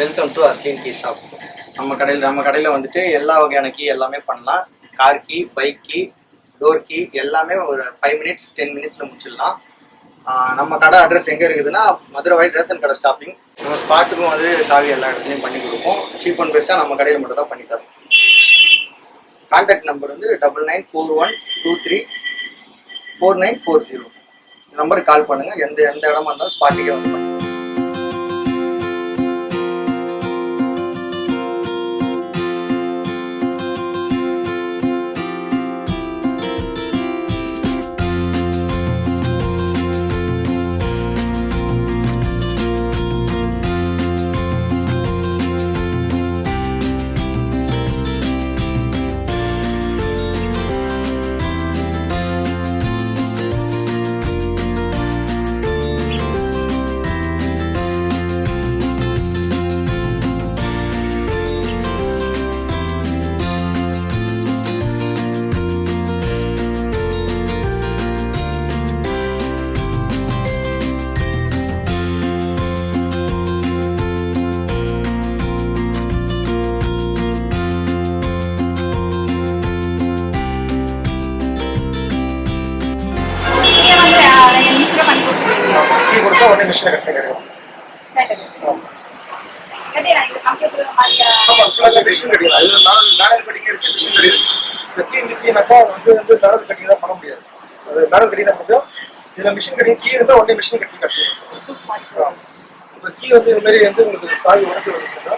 Welcome to Aslin key shop நம்ம கடையில் நம்ம கடையில் வந்துட்டு எல்லா வகையான கீ எல்லாமே பண்ணலாம். Car key bike key door key எல்லாமே ஒரு ஃபைவ் மினிட்ஸ் டென் மினிட்ஸில் முடிச்சிடலாம். நம்ம கடை அட்ரஸ் எங்கே இருக்குதுன்னா மதுரை வைட் ரேஷன் கடை ஸ்டாப்பிங் நம்ம ஸ்பாட்டுக்கும் வந்து சாவி எல்லா இடத்துலையும் பண்ணி கொடுப்போம். சீப் அண்ட் பெஸ்ட்டாக நம்ம கடையில் மட்டும் தான் பண்ணி தரோம். கான்டாக்ட் நம்பர் வந்து double nine four one two three four nine four zero நம்பருக்கு கால் பண்ணுங்கள் எந்த எந்த இடமா இருந்தாலும் ஸ்பாட்டுக்கே வந்து பண்ணுங்கள் machine னாக்கா வந்து வந்து manual கட்டி தான் பண்ண முடியாது. அது manual cutting தான் முடியும். இதுல machine கட்டி key இருந்தா உடனே machine cutting கட்டிடுவோம். ஆமா. இப்ப வந்து இது மாதிரி வந்து உங்களுக்கு சாவி உடைஞ்சு வந்துச்சுன்னா,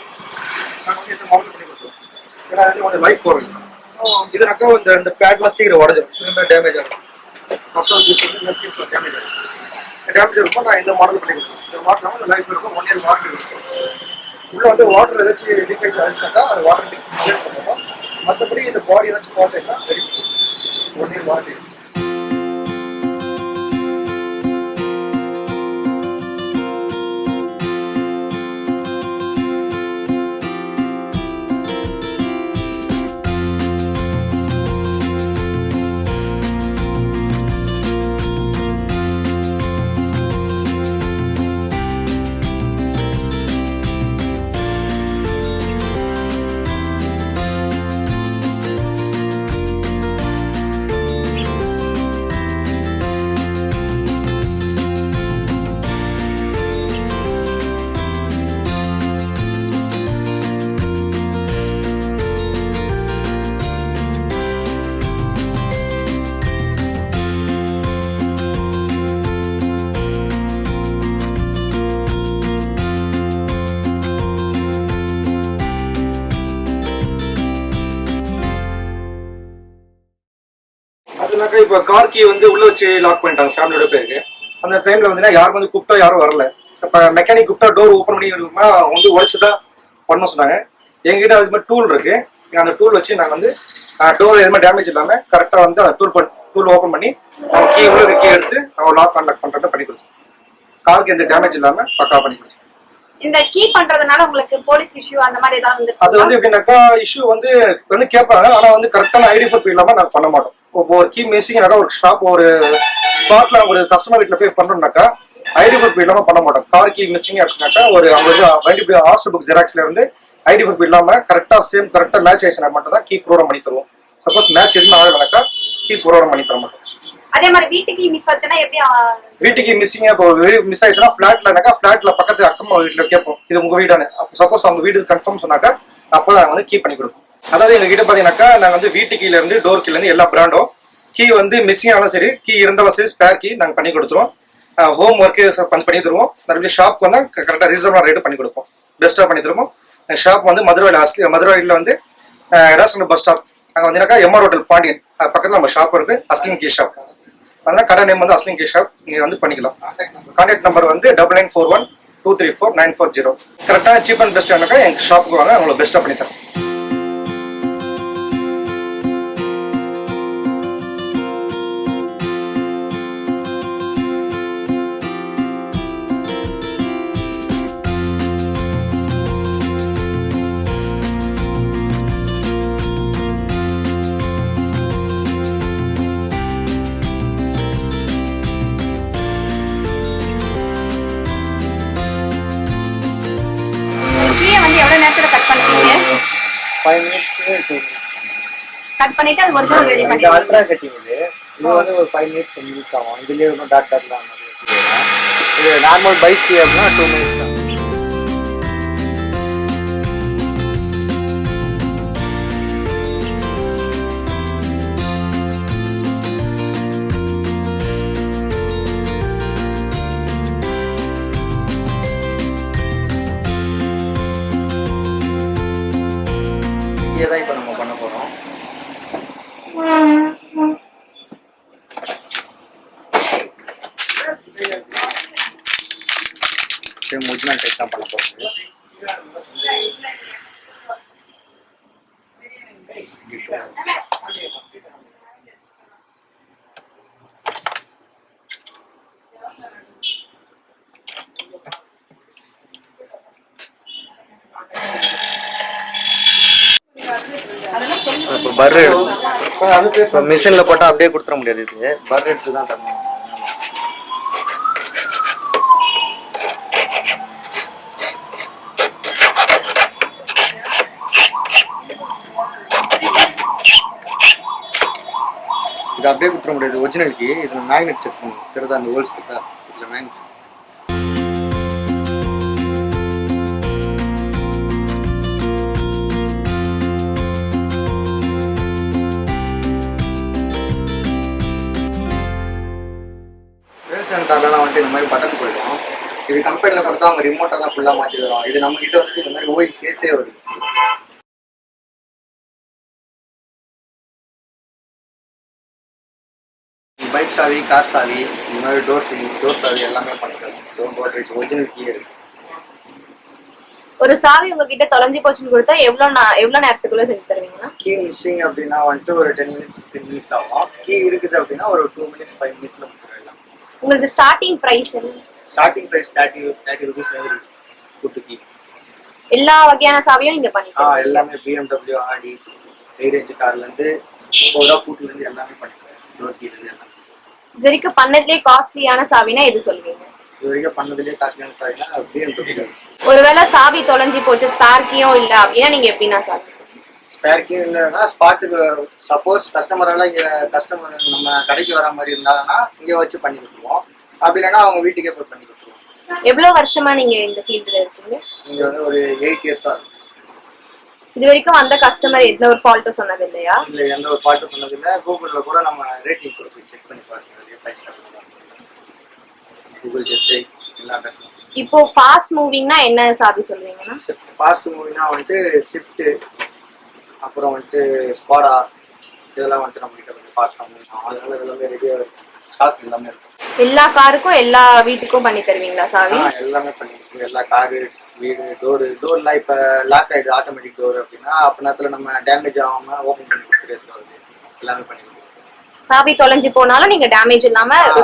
நாங்க வந்து இந்த model பண்ணி கொடுத்துருவோம். ஏன்னா அது வந்து லைஃப் வரும். இதுனாக்கா இந்த இந்த பேட்லாம் சீக்கிரம் உடஞ்சிடும் இந்த மாதிரி டேமேஜ் ஆகும் ஃபர்ஸ்ட் வந்து பீஸ் வந்து பீஸ் டேமேஜ் ஆகும் டேமேஜ் இருக்கும். நான் இந்த மாடல் பண்ணிக்கிறேன். இந்த மாடல் வந்து லைஃப் இருக்கும். ஒன் இயர் வாரண்டி இருக்கும். உள்ளே வந்து வாட்டர் ஏதாச்சும் லீக்கேஜ் ஆகிடுச்சுனாக்கா அது வாட்டர் பண்ணுவோம். மற்றபடி இந்த பாடி ஏதாச்சும் பார்த்தீங்கன்னா ரெடி ஒன் இயர் வாரண்டி அதுனாக்கா இப்போ கார் கீ வந்து உள்ள வச்சு லாக் பண்ணிட்டாங்க ஃபேமிலியோட பேருக்கு. அந்த டைம்ல வந்து யாரும் வந்து கூப்பிட்டா யாரும் வரல. இப்போ மெக்கானிக் கூப்பிட்டா டோர் ஓப்பன் பண்ணி அவங்க வந்து உடைச்சு தான் பண்ண சொன்னாங்க. எங்ககிட்ட அதுக்கு மாதிரி டூல் இருக்கு. அந்த டூல் வச்சு நாங்கள் வந்து டோர் எதுவுமே டேமேஜ் இல்லாமல் கரெக்டாக வந்து அந்த டூல் பண் டூல் ஓப்பன் பண்ணி அவங்க கீ உள்ள இருக்க கீ எடுத்து அவங்க லாக் அன்லாக் பண்ணுறத பண்ணி கொடுத்தோம். காருக்கு எந்த டேமேஜ் இல்லாமல் பக்கா பண்ணி கொடுத்தோம். இந்த கீ பண்றதுனால உங்களுக்கு போலீஸ் இஷ்யூ அந்த மாதிரி ஏதாவது அது வந்து எப்படின்னாக்கா இஷ்யூ வந்து வந்து கேட்பாங்க. ஆனா வந்து கரெக்டான ஐடி ஃபோர் இல்லாம நாங்க பண்ண மாட்டோம். இப்போ ஒரு கீ மிஸ்ஸிங்னாக்கா ஒரு ஷாப் ஒரு ஸ்பாட்ல ஒரு கஸ்டமர் வீட்ல போய் பண்றோம்னாக்கா ஐடி ஃபோர் இல்லாம பண்ண மாட்டோம். கார் கீ மிஸ்ஸிங் அப்படின்னாக்கா ஒரு அவங்க வந்து வண்டி ஆர்ஸ் புக் ஜெராக்ஸ்ல இருந்து ஐடி ஃபோர் இல்லாம கரெக்டா சேம் கரெக்டா மேட்ச் ஆயிடுச்சுனா மட்டும் தான் கீ ப்ரோக்ராம் பண்ணி தருவோம். சப்போஸ் மேட்ச் எதுவும் ஆகலைனாக்கா கீ ப்ரோக்ராம் பண்ணி தர மாட்டோம். அதே மாதிரி வீட்டுக்கு மிஸ் ஆச்சுன்னா எப்படி வீட்டுக்கு மிஸ்ஸிங் இப்போ மிஸ் ஆயிடுச்சுன்னா ஃபிளாட்லனாக்கா ஃபிளாட்ல பக்கத்து அக்கம்மா வீட்டுல கேட்போம். இது உங்க வீடானு அப்போ சப்போஸ் அவங்க வீடு கன்ஃபார்ம் சொன்னாக்கா அப்போ நாங்கள் வந்து கீ பண்ணி கொடுப்போம். அதாவது எங்ககிட்ட பார்த்தீங்கன்னாக்கா நாங்கள் வந்து வீட்டு கீழ இருந்து டோர் கீழ இருந்து எல்லா பிராண்டும் கீ வந்து மிஸ்ஸிங் ஆனாலும் சரி கீ இருந்தாலும் சரி ஸ்பேர் கீ நாங்கள் பண்ணி கொடுத்துருவோம். ஹோம் ஒர்க்கு பண்ணி தருவோம். மறுபடியும் ஷாப் வந்து கரெக்டாக ரீசனபிளாக ரேட்டு பண்ணி கொடுப்போம். பெஸ்ட்டாக பண்ணி தருவோம். ஷாப் வந்து மதுரை அஸ்லி மதுரையில் வந்து ரேஷன் பஸ் ஸ்டாப் அங்கே வந்தீங்கன்னாக்கா எம்ஆர் ஹோட்டல் பாண்டியன். பக்கத்தில் நம்ம ஷாப் இருக்குது அஸ்லின் கீ ஷாப் அதனால் கடை நேம் வந்து அஸ்லின் கீ ஷாப் நீங்கள் வந்து பண்ணிக்கலாம். கான்டாக்ட் நம்பர் வந்து double nine four one two three four nine four zero கரெக்டாக சீப் அண்ட் பெஸ்ட்டாக எங்கள் ஷாப்புக்கு வாங்க உங்களுக்கு பெஸ்ட்டாக பண்ணி தரேன். டூ கட் பண்ணிட்டு அது ஒரிஜினல் ரெடி பண்ணி அல்ட்ரா கட்டிங் இது. இது வந்து ஒரு ஃபைவ் மினிட்ஸ் மினிட்ஸ் ஆகும். இதுலேயே வந்து டாட் வச்சுருவேன் இது நார்மல் பைக் அப்படின்னா டூ மினிட்ஸ் டைப் தான் பண்ண போகிறது இப்போ பர்ரு அது பேச இப்போ மிஷினில் போட்டால் அப்படியே கொடுத்துட முடியாது இது. பர் எடுத்து தான் தரணும். இது அப்படியே கொடுத்துட முடியாது. ஒரிஜினலுக்கு இதில் மேக்னெட் செட் பண்ணும் தெரியுதா? அந்த ஹோல்ஸ் இருக்கா இதில் மேக்னெட் கார்லாம் வந்துட்டு இந்த மாதிரி பட்டன் போயிடும். இது கம்பெனியில் கொடுத்தா அவங்க ரிமோட்டெல்லாம் ஃபுல்லாக மாற்றி தரும் இது நம்ம கிட்ட வந்து இந்த மாதிரி ஓய் கேஸே வருது பைக் சாவி கார் சாவி இந்த மாதிரி டோர் சி டோர் சாவி எல்லாமே பண்ணிக்கலாம் டோர் கோட்ரேஜ் ஒரிஜினல் கீ இருக்கு ஒரு சாவி உங்ககிட்ட தொலைஞ்சு போச்சுன்னு கொடுத்தா எவ்வளவு நா- எவ்வளவு நேரத்துக்குள்ள செஞ்சு தருவீங்கன்னா கீ மிஸ்ஸிங் அப்படின்னா வந்துட்டு ஒரு டென் மினிட்ஸ் ஃபிஃப்டீன் மினிட்ஸ் ஆகும். கீ இருக்குது அப்படின்னா ஒரு டூ மினிட்ஸ் ஃபைவ் மினிட்ஸில் முடிச்சிடலாம் உங்களுக்கு starting price starting price thirty thirty இருக்கு. கூட்டு கீ எல்லா வகையான சாவியும் நீங்க பண்ணிக்கலாம். எல்லாமே பிஎம்டபிள்யூ ஆடி ஹை ரேஞ்ச் கார்லேருந்து போதா பூட்டிலேருந்து எல்லாமே பண்ணிக்கிறேன் டோர் கீலேருந்து எல்லாமே. இது வரைக்கும் பண்ணதுலயே காஸ்ட்லியான சாவினா எது சொல்வீங்க இது வரைக்கும் பண்ணதுலேயே காஸ்ட்லியான சாரினா பிஎம்டபிள்யூ ஒருவேளை சாவி தொலைஞ்சு போச்சு ஸ்பேர்க்கியும் இல்ல அப்படின்னா நீங்க எப்படின்னா சாவி ஸ்பேர் கீ இல்லைன்னா ஸ்பாட்டுக்கு சப்போஸ் கஸ்டமரால் இங்கே கஸ்டமர் நம்ம கடைக்கு வர மாதிரி இருந்தாங்கன்னா இங்கே வச்சு பண்ணி கொடுத்துருவோம். அப்படி இல்லைன்னா அவங்க வீட்டுக்கே போய் பண்ணி கொடுத்துருவோம். எவ்வளவு வருஷமா நீங்க இந்த ஃபீல்ட்ல இருக்கீங்க? இங்கே வந்து ஒரு எயிட் இயர்ஸாக இருக்கும் இது வரைக்கும் வந்த கஸ்டமர் எந்த ஒரு ஃபால்ட்டும் சொன்னது இல்லையா இல்லை எந்த ஒரு பாட்டும் சொன்னதில்லை. கூகுளில் கூட நம்ம ரேட்டிங் கூட போய் செக் பண்ணி பாருங்க கூகுள் ஜெஸ்ட் எல்லா இப்போ ஃபாஸ்ட் மூவிங்னா என்ன சாவி சொல்றீங்கன்னா ஃபாஸ்ட் மூவினா வந்துட்டு ஷிஃப்ட்டு அப்புறம் வந்துட்டு ஸ்குவாடா இதெல்லாம் வந்துட்டு நம்ம கிட்ட கொஞ்சம் ஃபாஸ்ட்டாக மூவ் அதனால எல்லாமே ரெடியாக ஸ்டாக் எல்லாமே இருக்கும். எல்லா காருக்கும் எல்லா வீட்டுக்கும் பண்ணி தருவீங்களா சாவி? எல்லாமே பண்ணிருக்கோம் எல்லா காரு வீடு டோரு டோர்லாம் இப்போ லாக் ஆயிடுது ஆட்டோமேட்டிக் டோர் அப்படின்னா அப்போ நேரத்தில் நம்ம டேமேஜ் ஆகாமல் ஓப்பன் பண்ணி கொடுத்துட்டு வருது எல்லாமே பண்ணி சாவி தொலைஞ்சு போனாலும் நீங்க டேமேஜ் இல்லாம இப்போ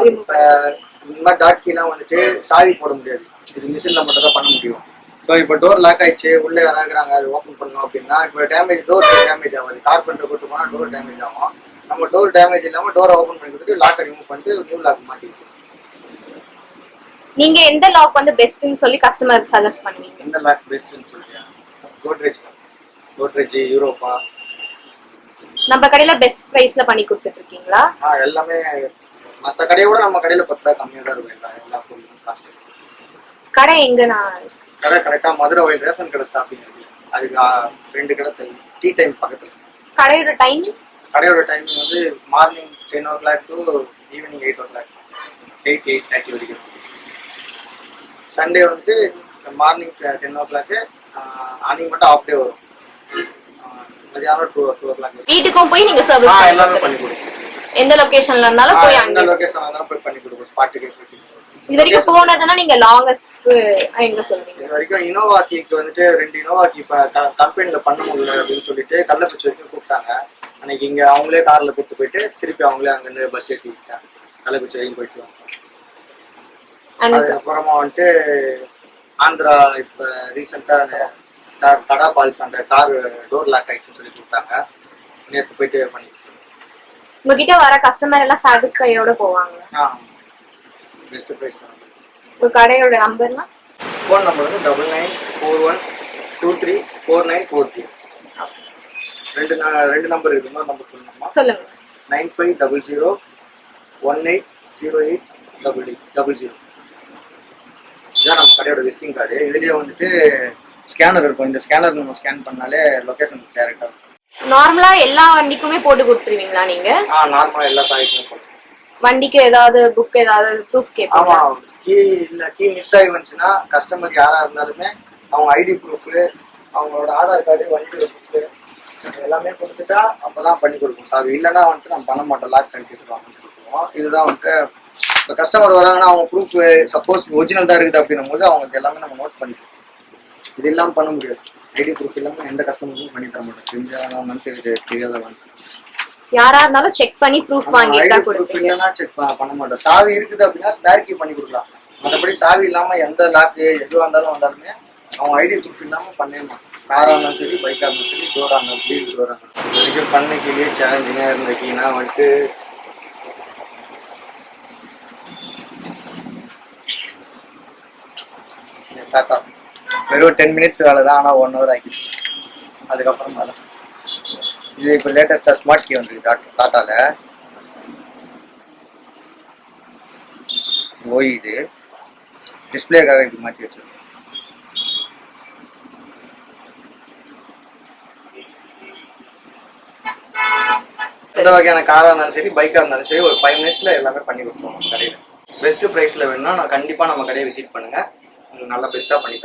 இந்த மாதிரி டாட் கீலாம் வந்துட்டு சாவி போட முடியாது. இது மிஷினில் மட்டும் தான் பண்ண முடியும். ஸோ இப்போ டோர் லாக் ஆயிடுச்சு உள்ளே யாராங்கிறாங்க அது ஓப்பன் பண்ணணும் அப்படின்னா இப்போ டேமேஜ் டோர் டேமேஜ் ஆகாது. கார்பெண்டர் போட்டு போனால் டோர் டேமேஜ் ஆகும். நம்ம டோர் டேமேஜ் இல்லாமல் டோரை ஓப்பன் பண்ணி கொடுத்துட்டு லாக்கை ரிமூவ் பண்ணிட்டு நியூ லாக் மாட்டி கொடுத்துருவோம். நீங்க எந்த லாக் வந்து பெஸ்ட்னு சொல்லி கஸ்டமருக்கு சஜஸ்ட் பண்ணுவீங்க? எந்த லாக் பெஸ்ட்டுன்னு சொல்லியா கோட்ரேஜ் கோட்ரேஜ் யூரோப்பா நம்ம கடையில பெஸ்ட் பிரைஸ்ல பண்ணி கொடுத்துட்டு இருக்கீங்களா ஆ எல்லாமே மற்ற கடையை விட நம்ம கடையில் பத்து ரூபா கம்மியாக தான் இருக்கும். எல்லா எல்லா பொருளும் காஸ்ட் கடை எங்க நான் கடை கரெக்டாக மதுரை வயல் ரேஷன் கடை ஸ்டாப்பிங் இருக்கு. அதுக்கு ரெண்டு கடை தெரியும் டீ டைம் பக்கத்தில். கடையோட டைமிங் கடையோட டைமிங் வந்து morning ten o'clock to evening eight o'clock eight eight thirty வரைக்கும் சண்டே வந்து மார்னிங் டென் ஓ கிளாக்கு அன்னைக்கு மட்டும் ஆஃப் டே வரும். மதியானம் டூ டூ ஓ கிளாக் வீட்டுக்கும் போய் நீங்க சர்வீஸ் எல்லாமே பண்ணி கொடுக்கும் எந்த லொகேஷன்ல இருந்தாலும் போய் அங்கே லொகேஷன் வந்தாலும் போய் பண்ணி கொடுக்கும் ஸ்பாட்டுக்கு இது வரைக்கும் போனதுன்னா நீங்க லாங்கஸ்ட் எங்க சொல்றீங்க? இது வரைக்கும் இனோவா கீக்கு வந்துட்டு ரெண்டு இனோவா கீ இப்போ கம்பெனியில் பண்ண முடியல அப்படின்னு சொல்லிட்டு கள்ளக்குறிச்சி வரைக்கும் கூப்பிட்டாங்க. அன்னைக்கு இங்கே அவங்களே காரில் கூப்பிட்டு போயிட்டு திருப்பி அவங்களே அங்கேருந்து பஸ் ஏற்றி விட்டாங்க கள்ளக்குறிச்சி வரைக்கும் போயிட்டு அண்ட் அதுக்கப்புறமா வந்துட்டு ஆந்திரா இப்போ ரீசெண்டாக தடா ஃபால்ஸ் அந்த கார் டோர் லாக் ஆயிடுச்சுன்னு சொல்லி கொடுத்தாங்க. நேற்று போயிட்டு பண்ணி உங்ககிட்ட வர கஸ்டமர் எல்லாம் சாட்டிஸ்ஃபையோட போவாங்க. ஆ பெஸ்ட் ப்ரைஸ் தான். உங்க கடையோட நம்பர்னா ஃபோன் நம்பர் வந்து double nine four one two three four nine four zero ரெண்டு ரெண்டு நம்பர் இருக்கு. இன்னொரு நம்பர் சொல்லணுமா சொல்லுங்க. Nine five double zero one eight zero eight double eight double zero இதான் நம்ம கடையோட விசிட்டிங் கார்டு இதுலேயே வந்துட்டு ஸ்கேனர் இருக்கும். இந்த ஸ்கேனர் நம்ம ஸ்கேன் பண்ணாலே லொக்கேஷன் டேரெக்டாக இருக்கும். நார்மலா எல்லா வண்டிக்குமே போட்டு கொடுத்துருவீங்களா நீங்க? ஆ நார்மலாக எல்லா சாய்க்கும் போகும் வண்டிக்கு ஏதாவது புக் ஏதாவது ப்ரூஃப் கேட்பாங்க ஆமாம் கீ இல்லை கீ மிஸ் ஆகி வந்துச்சுன்னா கஸ்டமர் யாராக இருந்தாலுமே அவங்க ஐடி ப்ரூஃபு அவங்களோட ஆதார் கார்டு வண்டியோட புக்கு எல்லாமே கொடுத்துட்டா அப்பதான் பண்ணி கொடுப்போம். சார் இல்லைன்னா வந்துட்டு நம்ம பண்ண மாட்டோம். லாக் வாங்கன்னு சொல்லுவோம் இதுதான் வந்துட்டு இப்போ கஸ்டமர் வராங்கன்னா அவங்க ப்ரூஃப் சப்போஸ் ஒரிஜினல் தான் இருக்குது அப்படின்னும் போது அவங்களுக்கு எல்லாமே நம்ம நோட் பண்ணிக்கலாம் இது இல்லாமல் பண்ண முடியாது. ஐடி ப்ரூஃப் இல்லாமல் எந்த கஸ்டமருக்கும் பண்ணி தர மாட்டோம். தெரிஞ்சவங்க இருந்தாலும் சரி தெரியாதவங்க யாரா இருந்தாலும் செக் பண்ணி ப்ரூஃப் கொடுப்பீங்க. இல்லைன்னா செக் பண்ண மாட்டோம். சாவி இருக்குது அப்படின்னா ஸ்பேர் கீ பண்ணி கொடுக்கலாம். மற்றபடி சாவி இல்லாம எந்த லாக்கு எதுவாக இருந்தாலும் வந்தாலுமே அவங்க ஐடி ப்ரூஃப் இல்லாம பண்ணவே மாட்டோம். காராக இருந்தாலும் சரி பைக்காக இருந்தாலும் சரி டோராக இருந்தாலும் சரி டோராக இருந்தாலும் பண்ண கீழே சேலஞ்சிங்காக இருந்த கீனா வந்துட்டு டாட்டா வெறும் டென் மினிட்ஸ் வேலை தான் ஆனால் ஒன் ஹவர் ஆகிடுச்சு. அதுக்கப்புறம் வேலை இது இப்போ லேட்டஸ்ட்டாக ஸ்மார்ட் கீ வந்துருக்கு டாட்டா டாட்டாவில் ஓய் இது. டிஸ்பிளேக்காக இப்படி மாற்றி வச்சிருக்கோம். எந்த வகையான காராக இருந்தாலும் சரி பைக்காக இருந்தாலும் சரி ஒரு ஃபைவ் மினிட்ஸில் எல்லாமே பண்ணி கொடுத்துருவோம் கடையில். பெஸ்ட்டு ப்ரைஸில் வேணும்னா நான் கண்டிப்பாக நம்ம கடையை விசிட் பண்ணுங்கள் நல்லா பெஸ்ட்டாக பண்ணி